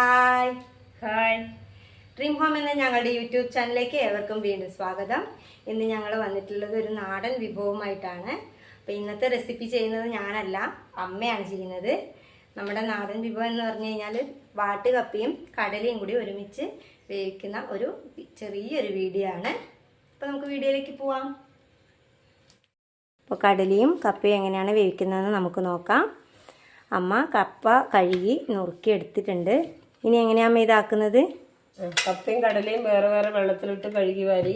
Hi hi dream home എന്ന ഞങ്ങളുടെ YouTube ചാനലിലേക്ക് ഏവർക്കും വീണ്ടും സ്വാഗതം. ഇന്ന് ഞങ്ങൾ വന്നിട്ടുള്ളത് ഒരു നാടൻ വിഭവമായിട്ടാണ്. അപ്പം ഇന്നത്തെ റെസിപ്പി ചെയ്യുന്നത് ഞാനല്ല അമ്മയാണ് ചെയ്യുന്നത്. നമ്മുടെ നാടൻ വിഭവം എന്ന് പറഞ്ഞു കഴിഞ്ഞാൽ വാട്ടുകപ്പിയും കടലയും കൂടി ഒരുമിച്ച് വേവിക്കുന്ന ഒരു ചെറിയൊരു വീഡിയോ ആണ്. അപ്പോൾ നമുക്ക് വീഡിയോയിലേക്ക് പോവാം. അപ്പോൾ കടലയും കപ്പയും എങ്ങനെയാണ് വേവിക്കുന്നതെന്ന് നമുക്ക് നോക്കാം. അമ്മ കപ്പ കഴുകി നുറുക്കി എടുത്തിട്ടുണ്ട്. ഇനി എങ്ങനെയാണ് ഇതാക്കുന്നത്? കപ്പയും കടലയും വേറെ വേറെ വെള്ളത്തിലിട്ട് കഴുകി വാരി.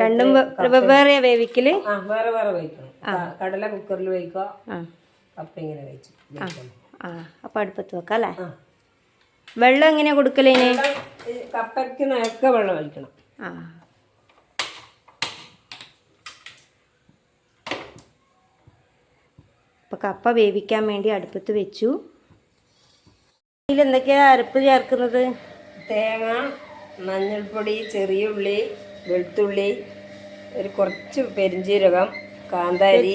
രണ്ടും വേറെ വെവ്വേറെ വേവിക്കൽ? ആ വേറെ വേറെ വയ്ക്കണം കടല കുക്കറിൽ വയ്ക്കുക കപ്പ ഇങ്ങനെ വെച്ചു ആ. അപ്പം അടുപ്പത്ത് വെക്കാം അല്ലേ? വെള്ളം എങ്ങനെയാ കൊടുക്കലേ കപ്പയ്ക്ക് നേർക്ക വെള്ളം ഒഴിക്കണം. ആ. കപ്പ വേവിക്കാൻ വേണ്ടി അടുപ്പത്ത് വെച്ചു. ഇതിൽ എന്തൊക്കെയാണ് അരപ്പ് ചേർക്കുന്നത്? തേങ്ങ മഞ്ഞൾപ്പൊടി ചെറിയ ഉള്ളി വെളുത്തുള്ളി ഒരു കുറച്ച് പെരിഞ്ചീരകം കാന്താരി.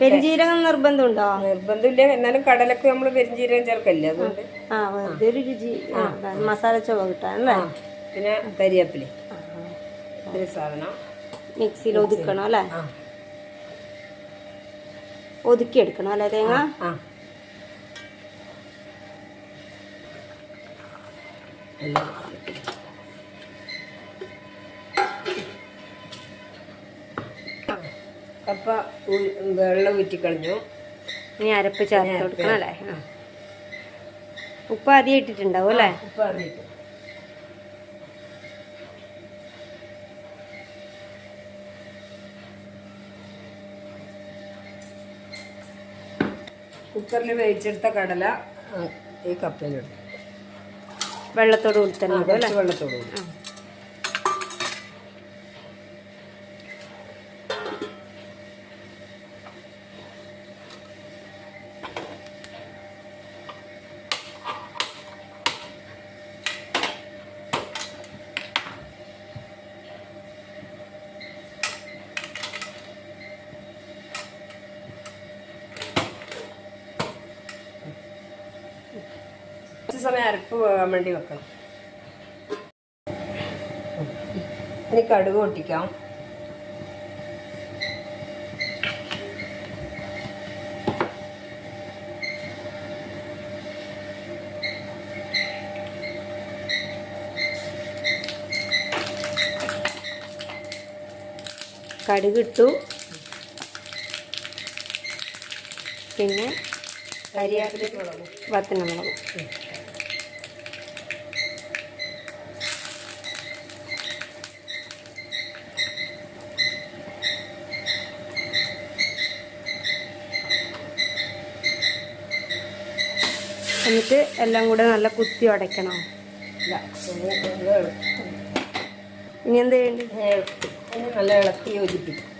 പെരിഞ്ചീരകം നിർബന്ധമുണ്ടോ? നിർബന്ധമില്ല. എന്നാലും കടലൊക്കെ നമ്മൾ പെരിഞ്ചീരകം ചേർക്കല്ലേ അതുകൊണ്ട്. ആ വെറുതെ ഒരു രുചി മസാല ചുവ ആ. പിന്നെ കരിയാപ്പിലി. സാധനം. മിക്സിയിൽ ഒതുക്കണം അല്ലേ? ആ ഒതുക്കി എടുക്കണം അല്ലേ തേങ്ങ കപ്പ വെള്ളം ഊറ്റിക്കളഞ്ഞു ഇനി അരപ്പ് ചേർത്ത് കൊടുക്കണം അല്ലേ? ഉപ്പ് ആദ്യം ഇട്ടിട്ടുണ്ടാവും അല്ലേ? ഉപ്പ് അറിയിട്ടു കുക്കറിൽ വേവിച്ചെടുത്ത കടല ഈ കപ്പയിലിടും വെള്ളത്തോട് കൂടി തന്നെ ഇടും അല്ലേ? വെള്ളത്തോട് കൂടി. സമയം അരപ്പ് പോകാൻ വേണ്ടി വെക്കണം. ഇനി കടുക് പൊട്ടിക്കാം. കടുക് ഇട്ടു. പിന്നെ കരിയാപ്പിലേക്ക് മുളകും വത്തനമുളക്. എന്നിട്ട് എല്ലാം കൂടെ നല്ല കുത്തി ഉടയ്ക്കണം. ഇനി എന്ത് ചെയ്യണ്ടേ? നല്ല ഇളക്കി യോജിപ്പിക്കും.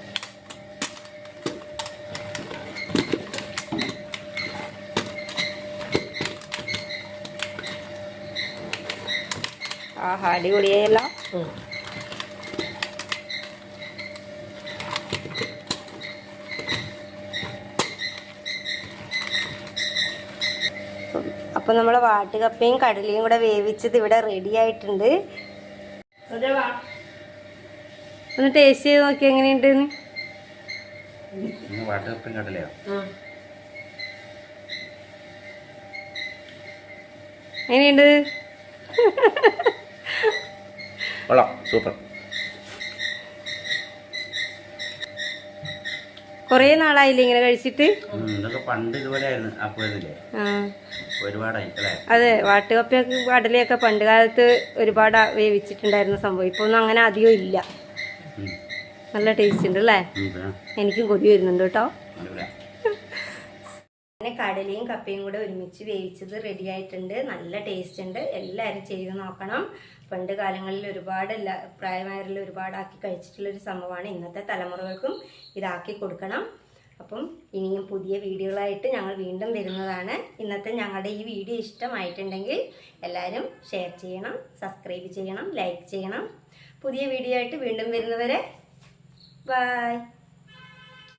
ആഹാ അടിപൊളിയായല്ലോ. ഉം. അപ്പൊ നമ്മളെ വാട്ടുകപ്പയും കടലയും കൂടെ വേവിച്ചത് ഇവിടെ റെഡി ആയിട്ടുണ്ട്. ഒന്ന് ടേസ്റ്റ് ചെയ്ത് നോക്കി എങ്ങനെയുണ്ട്. എങ്ങനെയുണ്ട്? സൂപ്പർ. കുറേ നാളായില്ലേ ഇങ്ങനെ കഴിച്ചിട്ട്? പണ്ട് ഒരുപാടായി അതെ വാട്ടുകപ്പയൊക്കെ കടലയൊക്കെ പണ്ട് കാലത്ത് ഒരുപാട് വേവിച്ചിട്ടുണ്ടായിരുന്ന സംഭവം. ഇപ്പൊ ഒന്നും അങ്ങനെ അധികം ഇല്ല. നല്ല ടേസ്റ്റ് ഉണ്ട് അല്ലേ? എനിക്കും കൊതി വരുന്നുണ്ട് കേട്ടോ. പിന്നെ കടലയും കപ്പയും കൂടെ ഒരുമിച്ച് വേവിച്ചത് റെഡി ആയിട്ടുണ്ട്. നല്ല ടേസ്റ്റ് ഉണ്ട്. എല്ലാവരും ചെയ്ത് നോക്കണം. പണ്ട് കാലങ്ങളിൽ ഒരുപാട് എല്ലാ പ്രായമായവരിൽ ഒരുപാട് ആക്കി കഴിച്ചിട്ടുള്ള ഒരു സംഭവമാണ് ഇന്നത്തെ തലമുറകൾക്കും ഇതാക്കി കൊടുക്കണം. അപ്പം ഇനിയും പുതിയ വീഡിയോകളായിട്ട് ഞങ്ങൾ വീണ്ടും വരുന്നതാണ്. ഇന്നത്തെ ഞങ്ങളുടെ ഈ വീഡിയോ ഇഷ്ടമായിട്ടുണ്ടെങ്കിൽ എല്ലാവരും ഷെയർ ചെയ്യണം സബ്സ്ക്രൈബ് ചെയ്യണം ലൈക്ക് ചെയ്യണം. പുതിയ വീഡിയോ ആയിട്ട് വീണ്ടും വരുന്നവരെ ബൈ